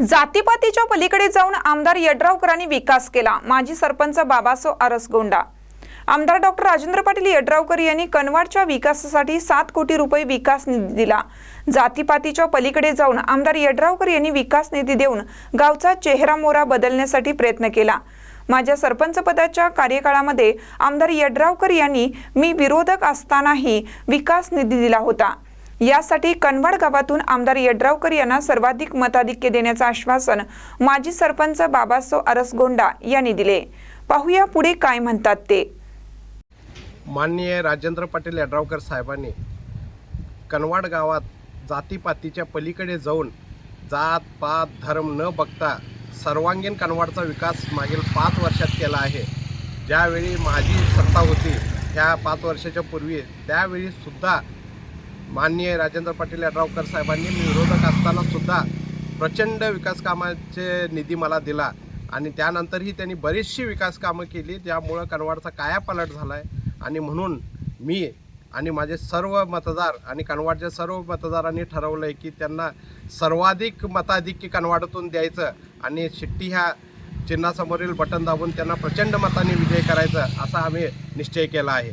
जातीपातीच्या पलीकडे जाऊन आमदार यड्रावकरांनी विकास केला. माजी सरपंच बाबासो आरसगोंडा. आमदार डॉक्टर राजेंद्र पाटील यड्रावकर यांनी कनवाडच्या विकासासाठी सात कोटी रुपये विकास निधी दिला. जातीपातीच्या पलीकडे जाऊन आमदार यड्रावकर यांनी विकास निधी देऊन गावचा चेहरा मोरा बदलण्यासाठी प्रयत्न केला. माझ्या सरपंच पदाच्या कार्यकाळामध्ये आमदार यड्रावकर यांनी मी विरोधक असतानाही विकास निधी दिला होता. यासाठी कनवाड गावातून आमदार यड्रावकर यांना सर्वाधिक मताधिक्य देण्याचं आश्वासन माजी सरपंच बाबासो अरसगोंडा यांनी दिले. पाहूया पुढे काय म्हणतात ते. माननीय राजेंद्र पाटील यड्रावकर साहेबांनी कनवाड गावात जातीपातीच्या पलीकडे जाऊन जात पात धर्म न बघता सर्वांगीण कनवाडचा विकास मागील पाच वर्षात केला आहे. ज्यावेळी माझी सत्ता होती त्या पाच वर्षाच्या पूर्वी त्यावेळीसुद्धा माननीय राजेंद्र पाटील यड्रावकर साहेबांनी मी विरोधक असतानासुद्धा प्रचंड विकास कामाचे निधी मला दिला. आणि त्यानंतरही त्यांनी बरीचशी विकास कामं केली ज्यामुळं कनवाडचा कायापालट झाला आहे आणि म्हणून मी आणि माझे सर्व मतदार आणि कनवाडच्या सर्व मतदारांनी ठरवलं आहे की त्यांना सर्वाधिक मताधिक्य कनवाडातून द्यायचं आणि शिट्टी ह्या चिन्हासमोरील बटन दाबून त्यांना प्रचंड मताने विजय करायचा असा आम्ही निश्चय केला आहे.